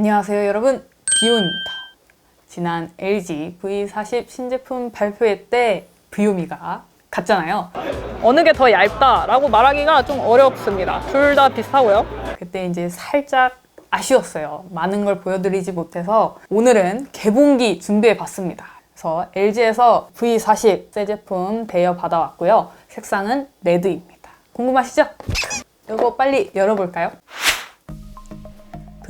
안녕하세요 여러분 비오입니다. 지난 LG V40 신제품 발표회 때 비오미가 갔잖아요. 어느 게 더 얇다라고 말하기가 좀 어렵습니다. 둘 다 비슷하고요. 그때 이제 살짝 아쉬웠어요. 많은 걸 보여드리지 못해서 오늘은 개봉기 준비해 봤습니다. 그래서 LG에서 V40 새 제품 대여 받아왔고요. 색상은 레드입니다. 궁금하시죠? 이거 빨리 열어볼까요?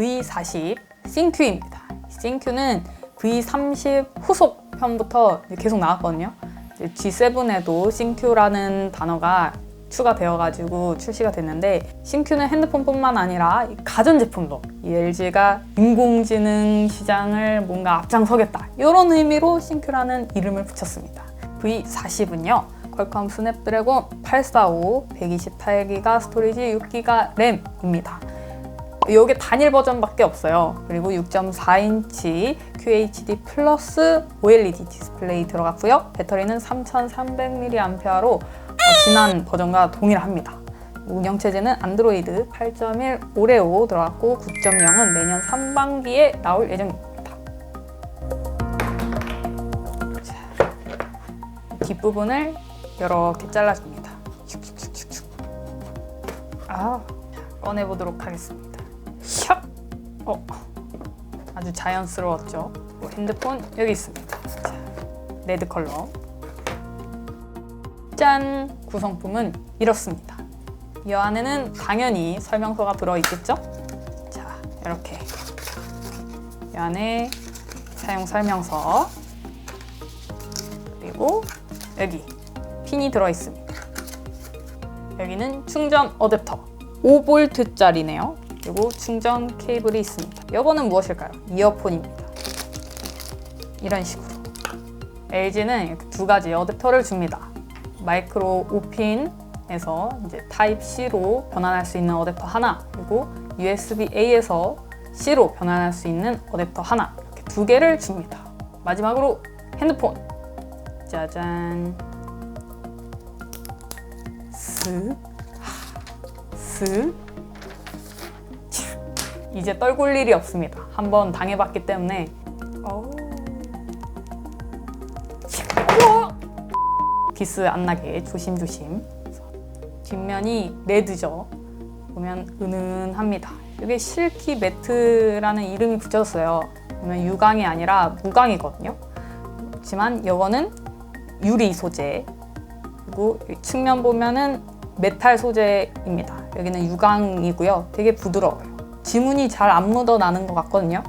V40 싱큐입니다. 싱큐는 V30 후속 편부터 계속 나왔거든요. G7에도 싱큐라는 단어가 추가되어가지고 출시가 됐는데 싱큐는 핸드폰뿐만 아니라 이 가전제품도 이 LG가 인공지능 시장을 뭔가 앞장서겠다 이런 의미로 싱큐라는 이름을 붙였습니다. V40은요 퀄컴 스냅드래곤 845 128기가 스토리지 6기가 램입니다. 이게 단일 버전밖에 없어요. 그리고 6.4인치 QHD 플러스 OLED 디스플레이 들어갔고요. 배터리는 3300mAh로 어, 지난 버전과 동일합니다. 운영체제는 안드로이드 8.1 오레오 들어갔고 9.0은 내년 상반기에 나올 예정입니다. 자, 뒷부분을 이렇게 잘라줍니다. 아, 꺼내보도록 하겠습니다. 샥! 어, 아주 자연스러웠죠. 뭐 핸드폰 여기 있습니다. 자, 레드 컬러. 짠! 구성품은 이렇습니다. 이 안에는 당연히 설명서가 들어있겠죠? 자, 이렇게. 이 안에 사용 설명서. 그리고 여기 핀이 들어있습니다. 여기는 충전 어댑터. 5V짜리네요. 그리고 충전 케이블이 있습니다. 이거는 무엇일까요? 이어폰입니다. 이런 식으로. LG는 이렇게 두 가지 어댑터를 줍니다. 마이크로 5핀에서 이제 타입 C로 변환할 수 있는 어댑터 하나, 그리고 USB-A에서 C로 변환할 수 있는 어댑터 하나, 이렇게 두 개를 줍니다. 마지막으로 핸드폰. 짜잔. 쓱, 쓱. 이제 떨굴 일이 없습니다. 한번 당해봤기 때문에. 어우. 우와! 기스 안 나게 조심조심. 뒷면이 레드죠. 보면 은은합니다. 이게 실키 매트라는 이름이 붙였어요. 보면 유광이 아니라 무광이거든요. 하지만 이거는 유리 소재. 그리고 이 측면 보면은 메탈 소재입니다. 여기는 유광이고요. 되게 부드러워요. 지문이 잘 안 묻어 나는 것 같거든요.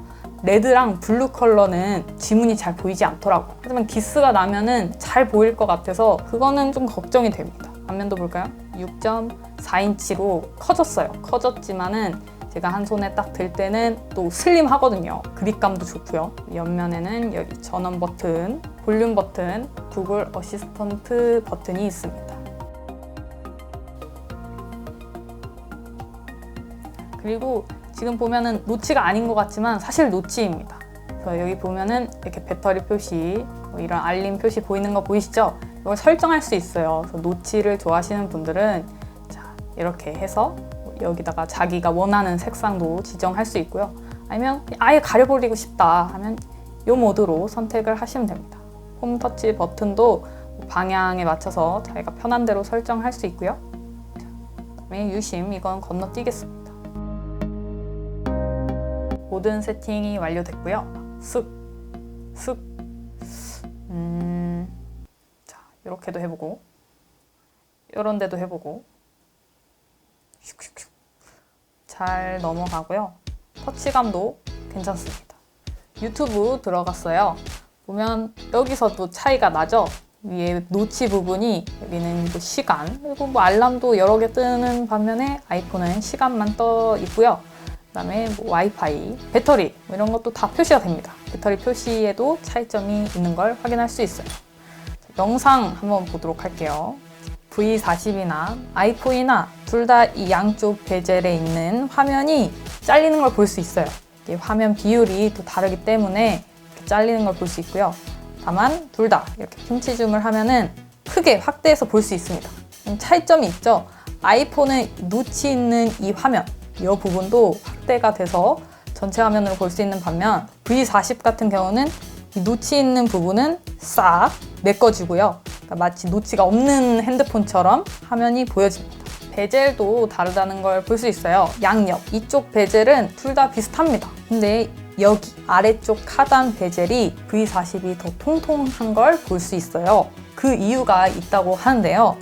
레드랑 블루 컬러는 지문이 잘 보이지 않더라고요. 하지만 기스가 나면은 잘 보일 것 같아서 그거는 좀 걱정이 됩니다. 앞면도 볼까요? 6.4인치로 커졌어요. 커졌지만은 제가 한 손에 딱 들 때는 또 슬림하거든요. 그립감도 좋고요. 옆면에는 여기 전원 버튼, 볼륨 버튼, 구글 어시스턴트 버튼이 있습니다. 그리고 지금 보면은 노치가 아닌 것 같지만 사실 노치입니다. 그래서 여기 보면은 이렇게 배터리 표시, 뭐 이런 알림 표시 보이는 거 보이시죠? 이걸 설정할 수 있어요. 그래서 노치를 좋아하시는 분들은 자, 이렇게 해서 여기다가 자기가 원하는 색상도 지정할 수 있고요. 아니면 아예 가려버리고 싶다 하면 이 모드로 선택을 하시면 됩니다. 홈 터치 버튼도 방향에 맞춰서 자기가 편한 대로 설정할 수 있고요. 자, 그다음에 유심 이건 건너뛰겠습니다. 모든 세팅이 완료됐고요. 쓱, 쓱, 음, 자 이렇게도 해보고, 이런 데도 해보고, 잘 넘어가고요. 터치감도 괜찮습니다. 유튜브 들어갔어요. 보면 여기서도 차이가 나죠. 위에 노치 부분이 여기는 뭐 시간 그리고 뭐 알람도 여러 개 뜨는 반면에 아이폰은 시간만 떠 있고요. 그다음에 뭐 와이파이, 배터리 뭐 이런 것도 다 표시가 됩니다. 배터리 표시에도 차이점이 있는 걸 확인할 수 있어요. 영상 한번 보도록 할게요. V40이나 아이폰이나 둘 다 이 양쪽 베젤에 있는 화면이 잘리는 걸 볼 수 있어요. 이게 화면 비율이 또 다르기 때문에 잘리는 걸 볼 수 있고요. 다만 둘 다 이렇게 pin치 줌을 하면은 크게 확대해서 볼 수 있습니다. 좀 차이점이 있죠. 아이폰은 노치 있는 이 화면, 이 부분도 확대가 돼서 전체 화면으로 볼 수 있는 반면 V40 같은 경우는 이 노치 있는 부분은 싹 메꿔지고요. 그러니까 마치 노치가 없는 핸드폰처럼 화면이 보여집니다. 베젤도 다르다는 걸 볼 수 있어요. 양옆 이쪽 베젤은 둘 다 비슷합니다. 근데 여기 아래쪽 하단 베젤이 V40이 더 통통한 걸 볼 수 있어요. 그 이유가 있다고 하는데요.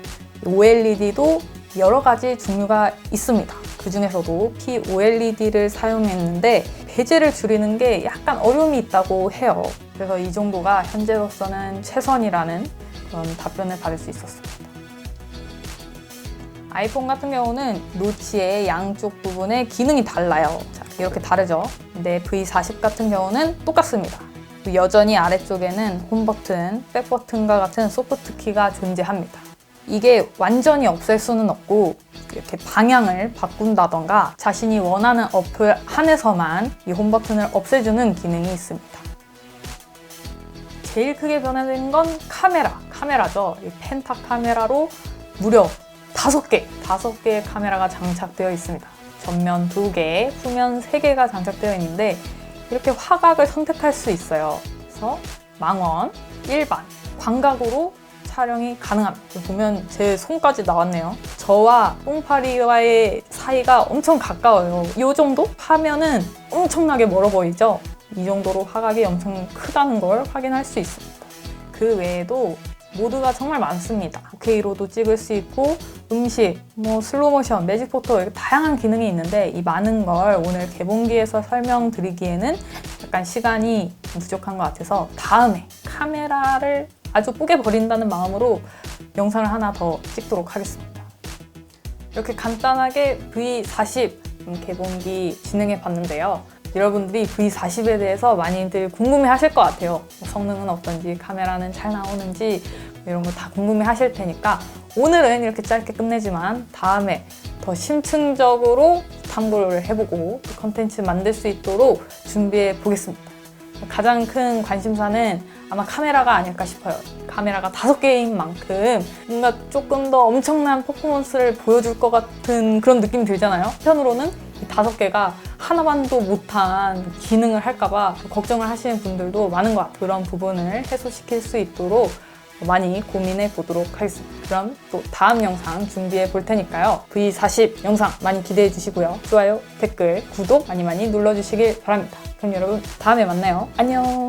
OLED도 여러 가지 종류가 있습니다. 그 중에서도 POLED를 사용했는데 베젤을 줄이는 게 약간 어려움이 있다고 해요. 그래서 이 정도가 현재로서는 최선이라는 그런 답변을 받을 수 있었습니다. 아이폰 같은 경우는 노치의 양쪽 부분의 기능이 달라요. 자, 이렇게 다르죠. 근데 V40 같은 경우는 똑같습니다. 여전히 아래쪽에는 홈 버튼, 백 버튼과 같은 소프트 키가 존재합니다. 이게 완전히 없앨 수는 없고 이렇게 방향을 바꾼다던가 자신이 원하는 어플 안에서만 이 홈 버튼을 없애주는 기능이 있습니다. 제일 크게 변화된 건 카메라, 카메라죠. 이 펜타 카메라로 무려 다섯 개, 다섯 개의 카메라가 장착되어 있습니다. 전면 두 개, 후면 세 개가 장착되어 있는데 이렇게 화각을 선택할 수 있어요. 그래서 망원, 일반, 광각으로 촬영이 가능합니다. 보면 제 손까지 나왔네요. 저와 똥파리와의 사이가 엄청 가까워요. 이 정도 하면은 엄청나게 멀어 보이죠? 이 정도로 화각이 엄청 크다는 걸 확인할 수 있습니다. 그 외에도 모드가 정말 많습니다. 4K로도 찍을 수 있고 음식, 뭐 슬로모션, 매직 포토 다양한 기능이 있는데 이 많은 걸 오늘 개봉기에서 설명드리기에는 약간 시간이 부족한 것 같아서 다음에 카메라를 아주 뿌게 버린다는 마음으로 영상을 하나 더 찍도록 하겠습니다. 이렇게 간단하게 V40 개봉기 진행해 봤는데요. 여러분들이 V40에 대해서 많이들 궁금해 하실 것 같아요. 뭐 성능은 어떤지, 카메라는 잘 나오는지, 이런 거 다 궁금해 하실 테니까 오늘은 이렇게 짧게 끝내지만 다음에 더 심층적으로 탐구를 해보고 컨텐츠 만들 수 있도록 준비해 보겠습니다. 가장 큰 관심사는 아마 카메라가 아닐까 싶어요. 카메라가 다섯 개인 만큼 뭔가 조금 더 엄청난 퍼포먼스를 보여줄 것 같은 그런 느낌이 들잖아요. 한편으로는 이 다섯 개가 하나만도 못한 기능을 할까봐 걱정을 하시는 분들도 많은 것 같아요. 그런 부분을 해소시킬 수 있도록 많이 고민해 보도록 하겠습니다. 그럼 또 다음 영상 준비해 볼 테니까요. V40 영상 많이 기대해 주시고요. 좋아요, 댓글, 구독 많이 많이 눌러 주시길 바랍니다. 그럼 여러분 다음에 만나요. 안녕!